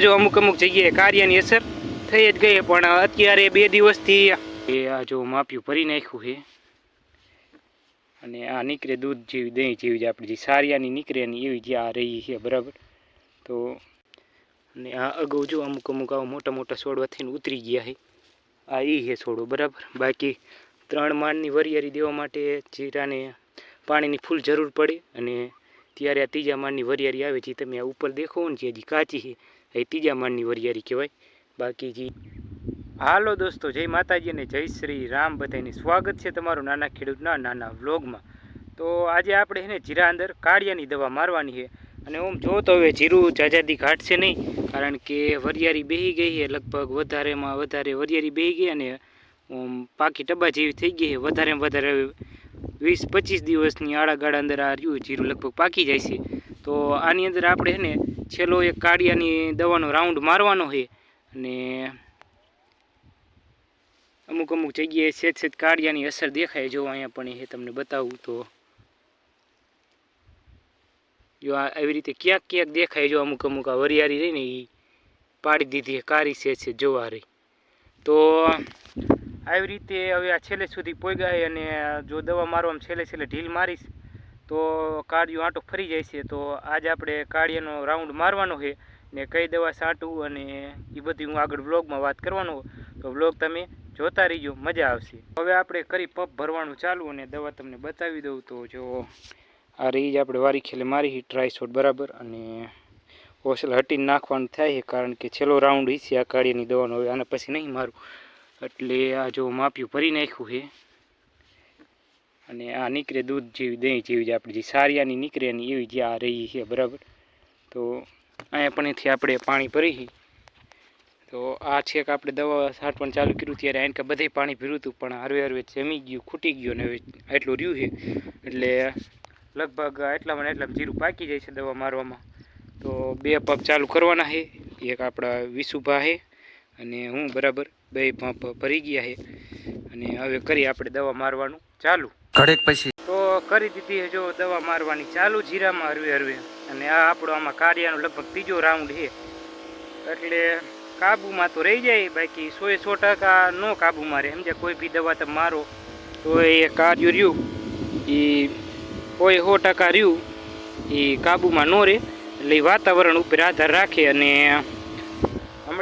જો અમુક અમુક જગ્યાએ કાર્યની અસર થઈ જ ગઈ, પણ અત્યારે બે દિવસથી એ આ જો માપ્યું ભરી નાખ્યું છે. અને આ નીકળે દૂધ જેવી, દહીં જેવી જે આપણી જે સારિયાની નીકળે ને એવી જે આ રહી છે, બરાબર? તો અને આ અગાઉ જો અમુક અમુક આવા મોટા મોટા છોડવાથી ઉતરી ગયા છે. આ એ છે છોડો બરાબર? બાકી ત્રણ માળની વરિયારી દેવા માટે જીરાને પાણીની ફૂલ જરૂર પડે અને ત્યારે આ ત્રીજા માળની વરિયારી આવે છે તમે આ ઉપર દેખો ને, જે હજી કાચી છે, એ ત્રીજા માળની વરિયારી કહેવાય. બાકી જે હાલો દોસ્તો, જય માતાજી અને જય શ્રી રામ. બધાને સ્વાગત છે તમારું નાના ખેડૂતના નાના વ્લોગમાં. તો આજે આપણે છે ને જીરા અંદર કાળિયાની દવા મારવાની છે. અને ઓમ જો તો હવે જીરું જાજાદી ઘાટશે નહીં, કારણ કે વરિયારી બેહી ગઈ છે, લગભગ વધારેમાં વધારે વરિયારી બેહી ગઈ અને પાકી ટબા જેવી થઈ ગઈ છે, વધારેમાં વધારે વીસ પચીસ દિવસની આડાગાળા અંદર આ રહ્યું, જીરું લગભગ પાકી જાય છે. તો આની અંદર આપણે છે ને, છેલ્લો એક કાળિયાની દવાનો રાઉન્ડ મારવાનો છે. અને અમુક અમુક જગ્યાએ સેજ સેજ કાળિયાની અસર દેખાય જો અહીંયા પણ એ તમને બતાવું તો. જો આ આવી રીતે ક્યાંક ક્યાંક દેખાય જો અમુક અમુક આ વરિયાળી રહી ને એ પાડી દીધી કાળી છે છે જોવા રહી. તો આવી રીતે હવે આ છેલ્લે સુધી પોગ્યા અને જો દવા મારવામાં છેલ્લે છેલ્લે ઢીલ મારીશ, તો કાળિયું આંટો ફરી જાય છે. તો આજે આપણે કાળિયાનો રાઉન્ડ મારવાનો છે ને કઈ દવા છાંટવું અને એ બધી હું આગળ વ્લોગમાં વાત કરવાનો તો વ્લોગ તમે જોતા રહીજો, મજા આવશે. હવે આપણે કરી પંપ ભરવાનું ચાલુ અને દવા તમને બતાવી દઉં તો જો આ રીજ આપણે વારી ખેલે મારી ટ્રાય શોટ બરાબર. અને હોસલ હટીને નાખવાનું થાય છે, કારણ કે છેલ્લો રાઉન્ડ છે આ કાળિયાની દવાનો. હવે આના પછી નહીં મારું. એટલે આ જો માપ્યું ભરી નાખ્યું છે. અને આ નીકળે દૂધ જેવી, દહીં જેવી જે આપણી જે સારિયાની નીકળે ને એવી જે આ રહી છે બરાબર. તો અહીંયા પણ એથી આપણે પાણી ભરી તો આ છેક આપણે દવા છાંટવાનું ચાલુ કર્યું ત્યારે આનકા બધે પાણી ભર્યું હતું, પણ હરવે હરવે જમી ગયું, ખૂટી ગયું ને હવે આટલું રહ્યું છે. એટલે લગભગ એટલામાં ને એટલામાં જીરું પાકી જાય છે દવા મારવામાં. તો બે પગ ચાલુ કરવાના છે. એક આપણા વિસુભા છે અને હું બરાબર. બે પંપ ભરી ગયા છે. અને હવે કરી આપણે દવા મારવાનું ચાલુ. ઘડેક પછી. તો કરી દીધી જો દવા મારવાની ચાલુ જીરામાં હરવે હરવે. અને આ આપણો આમાં કાર્યનો લગભગ ત્રીજો રાઉન્ડ છે. એટલે કાબુમાં તો રહી જાય બાકી સો સો ટકા નો કાબુમાં રહે સમજ્યા કોઈ બી દવા તમે મારો તો એ કાર્યું રહ્યું. એ કોઈ સો ટકા રહ્યું એ કાબુમાં ન રહે. એટલે વાતાવરણ ઉપર આધાર રાખે અને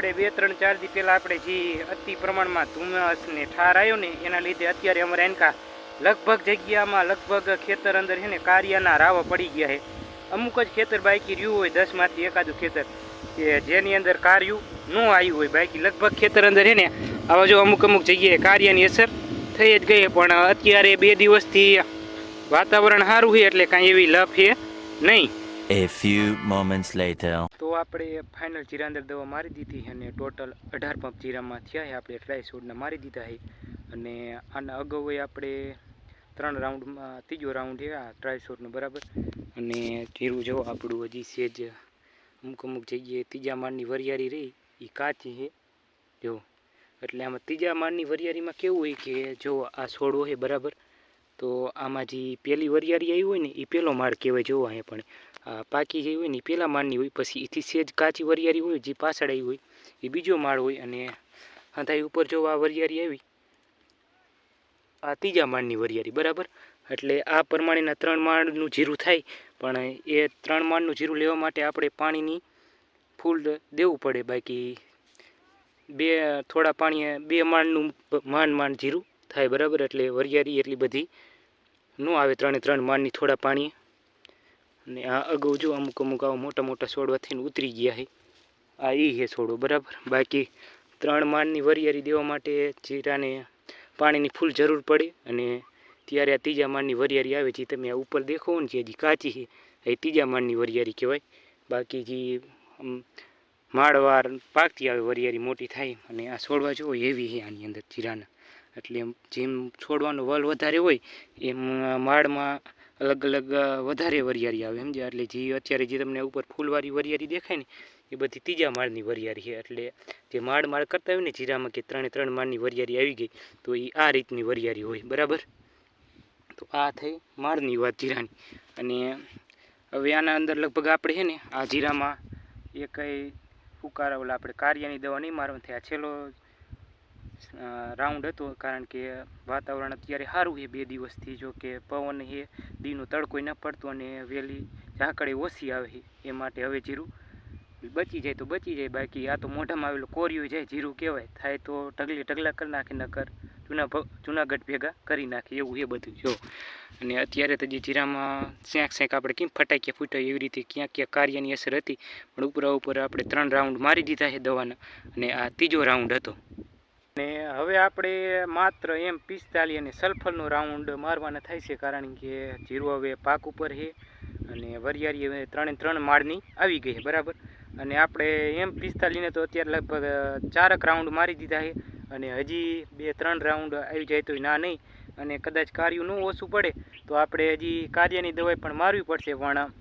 હમણે બે, ત્રણ, ચાર દી પહેલાં આપણે જે અતિ પ્રમાણમાં ધુમ્મસ ને ઠાર આવ્યો ને, એના લીધે અત્યારે અમારે એનકા લગભગ જગ્યામાં લગભગ ખેતર અંદર છે ને, કારિયાના રાવા પડી ગયા છે. અમુક જ ખેતર બાકી રહ્યું હોય, દસમાંથી એકાદું ખેતર કે જેની અંદર કાર્યું ન આવ્યું હોય, બાકી લગભગ ખેતર અંદર છે ને, આવા જો અમુક અમુક જગ્યાએ કાર્યની અસર થઈ જ ગઈ પણ અત્યારે બે દિવસથી વાતાવરણ સારું છે, એટલે કાંઈ એવી લફ છે નહીં. A few moments later. તો આપણે ફાઇનલ જીરા અંદર દવા મારી દીધી અને ટોટલ અઢાર પંપ જીરામાં થયા આપણે ટ્રાય શોટના મારી દીધા છે. અને આના અગાઉ આપણે ત્રણ રાઉન્ડમાં, ત્રીજો રાઉન્ડ છે આ ટ્રાય શોટનો બરાબર? અને જીરું જો આપણું હજી સેજ અમુક અમુક જગ્યાએ ત્રીજા માળની વરિયાળી રહી. એ કાચી છે. જો. એટલે આમાં ત્રીજા માળની વરિયાળીમાં કેવું હોય કે જો આ છોડવો છે, બરાબર? તો આમાં જે પહેલી વરિયાળી આવી હોય ને એ પહેલો માળ કહેવાય જોવો અહીંયા પણ. પાકી જે હોય ને એ પહેલા માળની હોય, પછી એથી સેજ કાચી વરિયાળી હોય, જે પાછળ આવી હોય એ બીજો માળ હોય અને હંધાઈ ઉપર જો આ વરિયાળી આવી, આ ત્રીજા માળની વરિયાળી, બરાબર? એટલે આ પ્રમાણેના ત્રણ માળનું જીરું થાય, પણ એ ત્રણ માળનું જીરું લેવા માટે આપણે પાણીની ફૂલ દેવું પડે. બાકી બે, થોડા પાણીએ, બે માળનું માંડ માંડ જીરું થાય, બરાબર? એટલે વરિયાળી એટલી બધી ન આવે ત્રણે ત્રણ માળની થોડા પાણી. અને આ અગાઉ જો અમુક અમુક આવા મોટા મોટા છોડવા થઈને ઉતરી ગયા છે. આ એ છે છોડો, બરાબર? બાકી ત્રણ માળની વરિયાળી દેવા માટે જીરાને પાણીની ફૂલ જરૂર પડે અને ત્યારે આ ત્રીજા માળની વરિયાળી આવે છે. તમે આ ઉપર દેખો ને જે હજી કાચી છે, એ ત્રીજા માળની વરિયાળી કહેવાય. બાકી જે માળવાર પાકતી આવે વરિયાળી મોટી થાય અને આ છોડવા જુઓ એવી છે આની અંદર જીરાના. એટલે જેમ છોડવાનો વલ વધારે હોય, એમ માળમાં અલગ અલગ વધારે વરિયાળી આવે. સમજે એટલે જે અત્યારે જે તમને ઉપર ફૂલવાળી વરિયાળી દેખાય ને, એ બધી ત્રીજા માળની વરિયાળી છે. એટલે જે માળ માળ કરતા હોય ને, જીરામાં કે ત્રણે ત્રણ માળની વરિયાળી આવી ગઈ, તો એ આ રીતની વરિયાળી હોય. બરાબર? તો આ થઈ માળની વાત જીરાની. અને હવે આના અંદર લગભગ આપણે છે ને, આ જીરામાં એ કંઈ ફુકારા ઓલા આપણે કાર્યની દવા નહીં મારવાની. થયા છેલ્લો રાઉન્ડ હતો કારણ કે વાતાવરણ અત્યારે સારું છે બે દિવસથી, જો કે પવન છે, દીનો તડકો ન પડતો અને વહેલી ઝાકળી ઓછી આવે એ માટે હવે જીરું બચી જાય તો બચી જાય, બાકી આ તો મોઢામાં આવેલું કોરિયું જાય જીરું કહેવાય, થાય તો ઢગલી ઢગલા કરી નાખે, નકર જૂના જૂનાગઢ ભેગા કરી નાખે, એવું એ બધું, જો. અને અત્યારે તો જે જીરામાં શેંક શેંક આપણે કેમ ફટાક્યા ફૂટાય એવી રીતે ક્યાંક ક્યાંક કાર્યની અસર હતી, પણ ઉપરા ઉપર આપણે ત્રણ રાઉન્ડ મારી દીધા છે દવાના, અને આ ત્રીજો રાઉન્ડ હતો. અને હવે આપણે માત્ર એમ પિસ્તાલી અને સલ્ફરનો રાઉન્ડ મારવાના થાય છે, કારણ કે જીરો હવે પાક ઉપર છે અને વરિયાળી હવે ત્રણે ત્રણ માળની આવી ગઈ છે, બરાબર? અને આપણે એમ પિસ્તાલીને તો અત્યારે લગભગ ચારક રાઉન્ડ મારી દીધા છે અને હજી બે ત્રણ રાઉન્ડ આવી જાય તો ના નહીં. અને કદાચ કાર્યું ન ઓછું પડે તો આપણે હજી કાર્યની દવાઈ પણ મારવી પડશે, પણ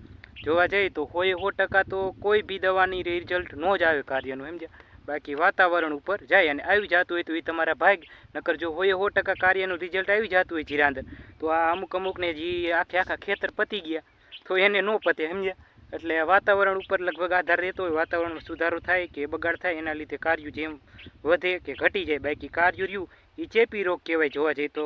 જોવા જઈએ તો હોય સો ટકા તો કોઈ બી દવાની રિઝલ્ટ ન જ આવે કાર્યનું સમજ્યા બાકી વાતાવરણ ઉપર જાય અને આવી જતું હોય તો એ તમારા ભાગ, નકર જો હોય સો ટકા કાર્યનું રિઝલ્ટ આવી જતું હોય જીરાંદર તો આ અમુક અમુકને જે આખે આખા ખેતર પતી ગયા, તો એને ન પતે, સમજ્યા? એટલે વાતાવરણ ઉપર લગભગ આધાર રહેતો હોય, વાતાવરણમાં સુધારો થાય કે બગાડ થાય, એના લીધે કાર્યું જેમ વધે કે ઘટી જાય, બાકી કાર્યું રહ્યું એ ચેપી રોગ કહેવાય જોવા જઈએ તો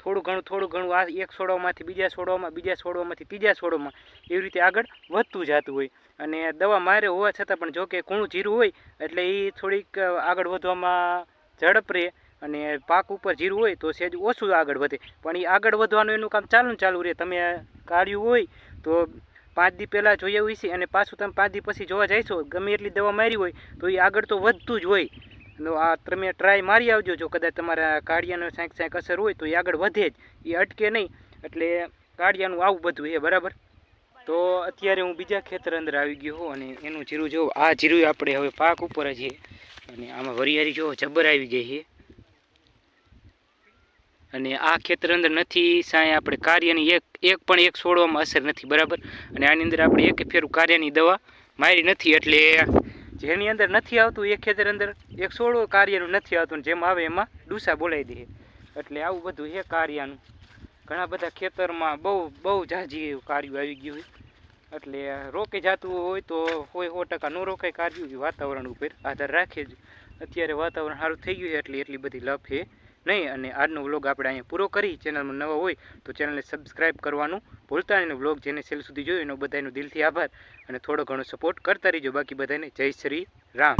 થોડું ઘણું થોડું ઘણું, આ એક છોડવામાંથી બીજા છોડવામાં બીજા છોડવામાંથી ત્રીજા છોડવામાં એવી રીતે આગળ વધતું જતું હોય. અને દવા મારે હોવા છતાં પણ જો કે કૂણું જીરું હોય એટલે એ થોડીક આગળ વધવામાં ઝડપ રહે અને પાક ઉપર જીરું હોય તો સહેજ ઓછું આગળ વધે. પણ એ આગળ વધવાનું એનું કામ ચાલુ ચાલુ રહે. તમે કાઢ્યું હોય તો પાંચ દી પહેલાં જોઈ આવ્યું છે અને પાછું તમે પાંચ દી પછી જોવા જઈશો ગમે એટલી દવા મારી હોય તો એ આગળ તો વધતું જ હોય. આ તમે ટ્રાય મારી આવજો. જો કદાચ તમારા કાળિયાનો સાંક સાંક અસર હોય તો એ આગળ વધે જ. એ અટકે નહીં. એટલે કાળિયાનું આવું બધું છે, બરાબર? તો અત્યારે હું બીજા ખેતર અંદર આવી ગયો અને એનું જીરું જો, આ જીરું આપણે હવે પાક ઉપર છે. અને આમાં વરિયાળી જો જબર આવી ગઈ છે. અને આ ખેતર અંદર નથી સાંય આપણે કાર્યની એક એક પણ એક છોડવામાં અસર નથી, બરાબર? અને આની અંદર આપણે એક ફેરું કાર્યની દવા મારી નથી, એટલે જેની અંદર નથી આવતું એ ખેતર અંદર એક સોળો કાર્યનું નથી આવતું જેમ આવે એમાં ડૂસા બોલાવી દે. એટલે આવું બધું છે કાર્યનું. ઘણા બધા ખેતરમાં બહુ બહુ જાજી કાર્યું આવી ગયું હોય. એટલે રોકે જતું હોય તો હોય સો ટકા ન રોકાય કાર્યું વાતાવરણ ઉપર આધાર રાખે જ. અત્યારે વાતાવરણ સારું થઈ ગયું છે, એટલે એટલી બધી લફ છે. નહીં, અને આજનો વ્લોગ આપણે અહીંયા પૂરો કરી. ચેનલમાં નવા હોય તો ચેનલને સબસ્ક્રાઈબ કરવાનું ભૂલતા નહીં વ્લોગ જેને છેલ્લે સુધી જોયો એનો બધાનો દિલથી આભાર. અને થોડો ઘણો સપોર્ટ કરતા રહીજો. બાકી બધાને જય શ્રી રામ.